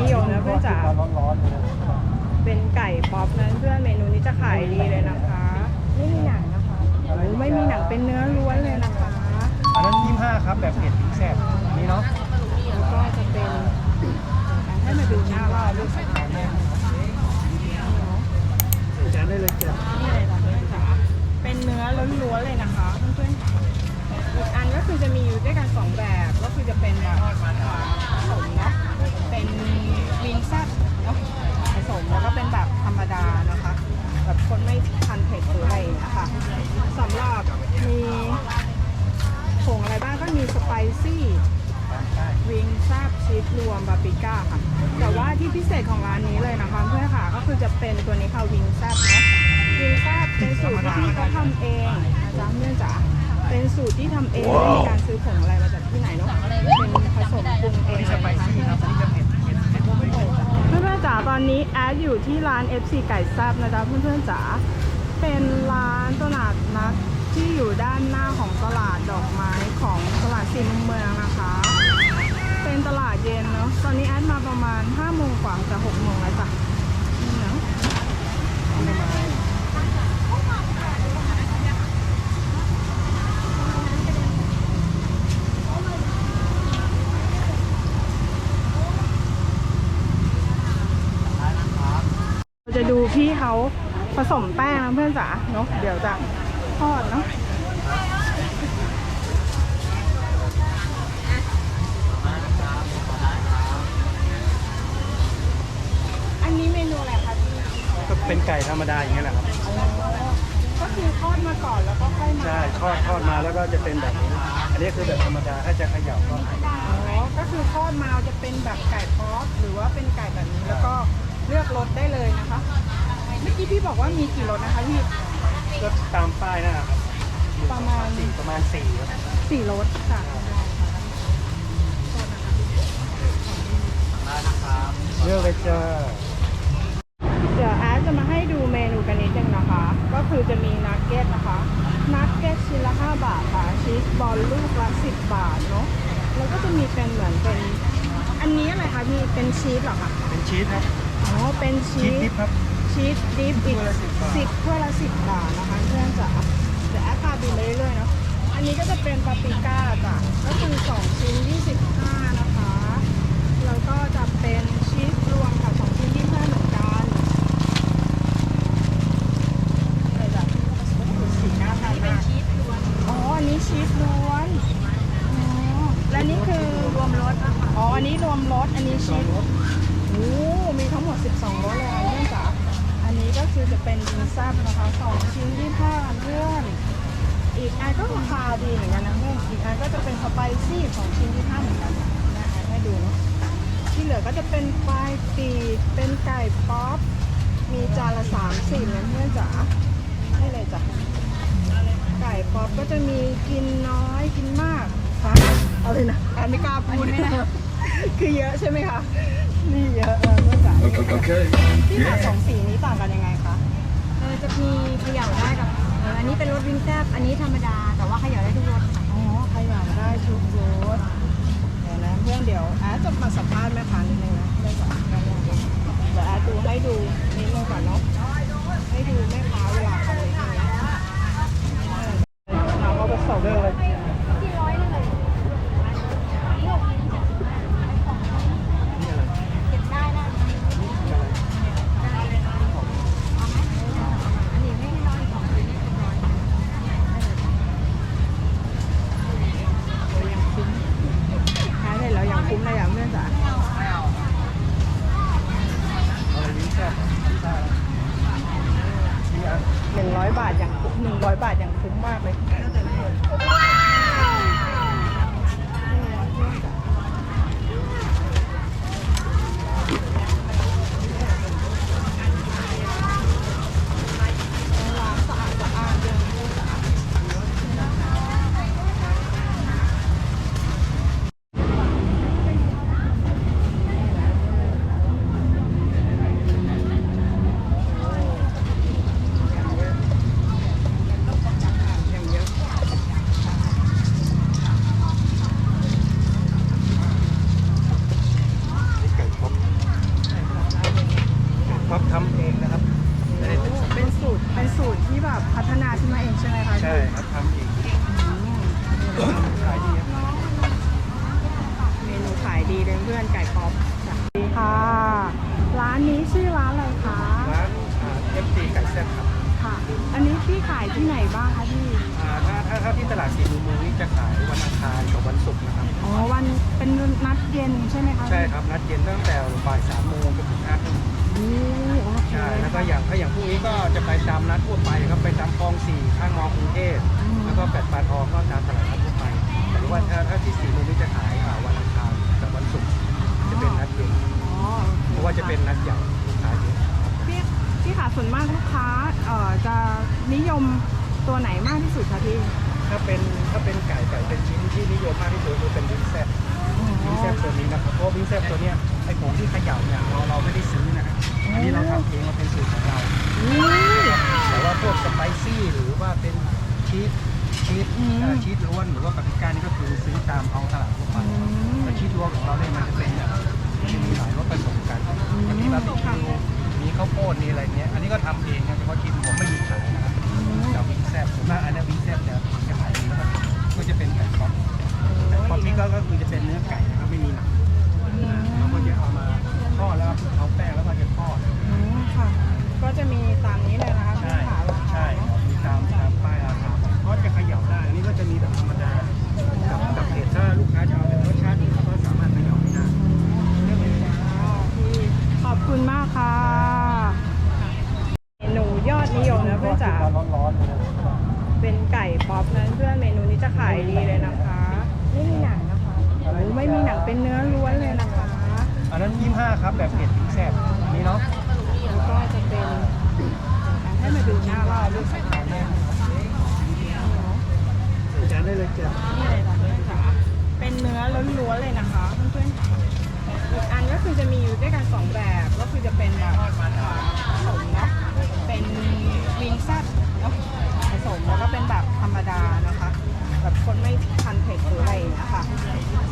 นิยมนะเพื่อนจ๋าร้อนๆเลยเป็นไก่ป๊อปนั้นเพื่อนเมนูนี้จะขายดีเลยนะคะ ไม่มีหนังนะคะโอ้ไม่มีหนังเป็นเนื้อล้วนเลยนะคะ อันนั้นยี่ห้าครับแบบเผ็ดพริกแซ่บอันนี้เนาะแล้วก็จะเป็นให้มาดูหน้าว่าลูกสะพ้าย ชีสรวมบาปิก้าค่ะ แต่ว่าที่พิเศษของร้านนี้เลยนะคะเพื่อนค่ะก็คือจะเป็นตัวนี้ค่ะวิงแซบเนาะวิงแซบเป็นสูตรที่พี่เขาทำเองนะจ๊ะเพื่อนจ๋าเป็นสูตรที่ทำเองไม่มีการซื้อผงอะไรมาจากที่ไหนเนาะเป็นผสมปรุงเองนี่สไปซี่ครับอันนี้จะเผ็ดเผ็ดเผ็ดเผ็ดเพื่อนๆจ๋าตอนนี้แอดอยู่ที่ร้าน FC ไก่แซบนะจ๊ะเพื่อนๆจ๋าเป็นร้านตลาดนัดที่อยู่ด้านหน้าของตลาดดอกไม้ของตลาดสี่มุมเมืองนะคะเป็น ตลาดเย็นเนาะ ตอนนี้แอดมาประมาณ5โมงกว่าจะ6โมงแล้วจ้ะนี่เนาะจะดูพี่เขาผสมแป้งนะเพื่อนจ๋าเนาะเดี๋ยวจะทอดเนาะ อันนี้เมนูอะไรคะพี่ก็เป็นไก่ธรรมดาอย่างเงี้ยแหละครับ ก็คือทอดมาก่อนแล้วก็ค่อยมาใช่ทอดทอดมาแล้วก็จะเป็นแบบนี้ อันนี้คือแบบธรรมดาถ้าจะเขย่าก็อ๋อก็คือทอดมาจะเป็นแบบไก่พอสหรือว่าเป็นไก่แบบนี้แล้วก็เลือกรสได้เลยนะคะ เมื่อกี้พี่บอกว่ามีกี่รสนะคะพี่ ก็ตามป้ายนั่นแหละครับประมาณ สี่ประมาณสี่ครับ สี่รสค่ะเลือกเลยจ้า เดี๋ยวแอดจะมาให้ดูเมนูกันนิดนึงนะคะ ก็คือจะมีนักเก็ตนะคะ นักเก็ตชิ้นละ 5 บาทค่ะ ชีสบอลลูกละ 10 บาทเนาะ แล้วก็จะมีเป็นเหมือนเป็น อันนี้อะไรคะพี่เป็นชีสเหรอคะ เป็นชีสครับ อ๋อ เป็นชีชีสสดิบครับ ชีสดิฟอีกถ้วยละ 10บาทสิบถ้วยละสิบบาทนะคะเพื่อนจ๋าเดี๋ยวแอดพาดูไปเรื่อยๆเนาะ อันนี้ก็จะเป็นปาปริก้าจ้ะ ก็คือสองชิ้น25นะคะ แล้วก็จะเป็นชีสรวมค่ะสองชิ้น25เหมือนกันอะไรจ้ะสีหน้าทานมากอ๋อ อันนี้ชีสล้วน อ๋อ และนี่คือรวมรสนะคะ อันนี้รวมรสอันนี้ชีสโอ้มีทั้งหมด 12รสเลยค่ะเพื่อนจ๋าอันนี้ก็คือจะเป็นวิงแซ่บนะคะ2ชิ้นที่5เพื่อนอีกอันก็ราคาดีเหมือนกันนะเพื่อนอีกอันก็จะเป็นสไปซี่ของชิ้นที่5เหมือนกันนะแอดให้ดูเนาะที่เหลือก็จะเป็นปลายปีเป็นไก่ป๊อปมีจานละ30นะเพื่อนจ๋าให้เลยจ้ะไก่ป๊อปก็จะมีกินน้อยกินมากฮะเอาเลยนะแอนไม่กล้าพูดไม่ได้ คือเยอะใช่ไหมคะ นี่เยอะเออเมื่อจ๋า Okay. ที่หาสองสีนี้ต่างกันยังไงคะ เออจะมีเขย่าได้กับเอออันนี้เป็นรสวิงแซบอันนี้ธรรมดา แต่ว่าเขย่าได้ทุกรสค่ะ อ๋อขยำได้ทุกรสเดี๋ยวนะเพื่อนเดี๋ยวแอดจะมาสัมภาษณ์แม่ค้านิดนึงนะได้ก่อนได้ก่อนเดี๋ยวแอดดูให้ดูนิดนึงก่อนเนาะ ให้ดูแม่ค้าเวลาเขาเลยนะเราก็ผสม เลือกเลย ที่ร้อยนึงเลย นี่อะไร เก็บได้นะเอาไหมอันนี้ไม่ให้ร้อยสองอันนี้เป็นร้อย ยังคุ้มขาย อะไรอะเพื่อนจ๋าหนึ่งร้อยบาทอย่างหนึ่งร้อยบาทอย่างคุ้มมากเลยร้านสะอาดสะอาดเลยเพื่อนจ๋าอย่างเยอะ ไก่ป๊อปจ้ะสวัสดีค่ะ ร้านนี้ชื่อร้านอะไรคะ ร้านเอฟซีไก่แซ่บครับ ค่ะ อันนี้ พี่ขายที่ไหนบ้างคะพี่ อ่าถ้าถ้าถ้าที่ตลาดสีมูลเมืองนี่จะขายวันอังคารกับวันศุกร์นะครับ อ๋อวันเป็นนัดเย็นใช่ไหมคะใช่ครับนัดเย็นตั้งแต่บ่ายสามโมงจนถึงห้าทุ่มโอ้โอเคใช่แล้วก็อย่างถ้าอย่างพรุ่งนี้ก็จะไปตามนัดทั่วไปครับไปตามคลองสี่ข้างมอกรุงเทพแล้วก็แปดปลาทองก็ตามตลาดนัดทั่วไป แต่ว่าถ้าถ้าที่สีมูลนี่จะขายอ่าวันอังคารกับวันศุกร์จะเป็นนัดเย็นอ๋อเพราะว่าจะเป็นนัดใหญ่ลูกค้าเยอะ พี่พี่ ค่ะ ส่วนมากลูกค้าเอ่อจะนิยมตัวไหนมากที่สุดคะพี่ถ้าเป็นถ้าเป็นไก่ไก่เป็นชิ้นที่นิยมมากที่สุดคือเป็นวิงแซ่บวิงแซ่บตัวนี้นะครับเพราะวิงแซ่บตัวเนี้ยไอ้ผงที่เขย่าเนี่ยเราเราไม่ได้ซื้อนะฮะอันนี้เราทำเองมาเป็นสูตรของเรา นี่แต่ว่าพวกสไปซี่หรือว่าเป็นชีสชีสอืมเอ่อชีสล้วนหรือว่าปาปริก้านี่ก็คือซื้อตามท้องตลาดทั่วไปอืมแต่ชีสล้วนของเราเนี่ยมันจะเป็นแบบมันจะมีหลายรสผสมกันมันมีบาร์บีคิว มีอะไรเนี้ย อันนี้ก็ทำเองนะเฉพาะกินผมไม่มีขายนะครับกับวิงแซ่บส่วนมากอันนี้วิงแซ่บจะจะขายแล้วก็ก็จะเป็นไก่ป๊อปแต่ป๊อปนี่ก็ก็คือจะเป็น จ๋าร้อนๆเลยนะเป็นไก่ป๊อปนั้นเพื่อนเมนูนี้จะขายดีเลยนะคะ ไม่มีหนังนะคะโอ้ไม่มีหนังเป็นเนื้อล้วนเลยนะคะ อันนั้นยี่ห้าครับแบบเผ็ดพริกแซ่บอันนี้เนาะแล้วก็จะเป็นให้มาดูหน้ารอบด้วยสักครั้งจานได้เลยจ้ะนี่เลยค่ะเพื่อนจ๋าเป็นเนื้อล้วนๆเลยนะคะเพื่อนๆค่ะ อีกอันก็คือจะมีอยู่ด้วยกันสองแบบก็คือจะเป็นแบบผสมเนาะเป็นวิงแซ่บเนาะผสมแล้วก็เป็นแบบธรรมดานะคะ แบบคนไม่ทานเผ็ดหรืออะไรอย่างเงี้ยค่ะ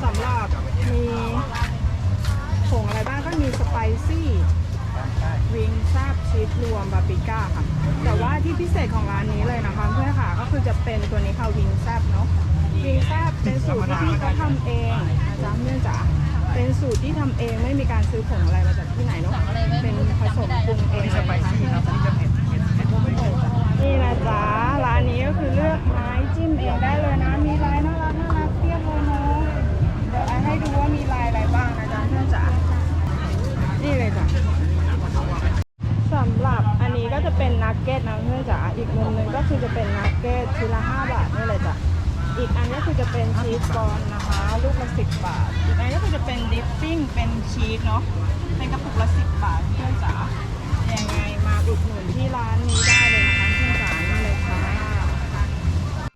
สำหรับมีผงอะไรบ้างก็มีสไปซี่วิงแซบชีสรวมบาร์บีก้าค่ะ แต่ว่าที่พิเศษของร้านนี้เลยนะคะเพื่อนค่ะก็คือจะเป็นตัวนี้ค่ะวิงแซบเนาะวิงแซบเป็นสูตรที่พี่เขาทำเองนะจ๊ะเพื่อนจ๋า เป็นสูตรที่ทำเองไม่มีการซื้อผงอะไรมาจากที่ไหนเนาะ เป็นผสมปรุงเออันงนี้สไปซี่ครับอันนี้จะเผ็ดเผ็ดเผ็ดไม่เผ็ดนี่นะจ๊ะร้านนี้ก็คือเลือกไม้จิ้มเองได้เลยนะ มีลายน่ารักน่ารักเทียบเลยเนาะเดี๋ยวไอ้ให้ดูว่ามีลายอะไรบ้างนะจ๊ะเพื่อนจ๋านี่เลยจ้ะสำหรับอันนี้ก็จะเป็นนักเก็ตนะเพื่อนจ๋าอีกมุมหนึงก็คือจะเป็นนักเก็ตชิ้นละ5บาทนี่เลยจ้ะ อีกอันนี้คือจะเป็นชีสบอลนะคะ ลูกละสิบบาท อีกอันนี้คือจะเป็นดิปปิ้งเป็นชีสเนาะเป็นกระปุกละสิบบาทเพื่อนจ๋ายังไงมาอุดหนุนที่ร้านนี้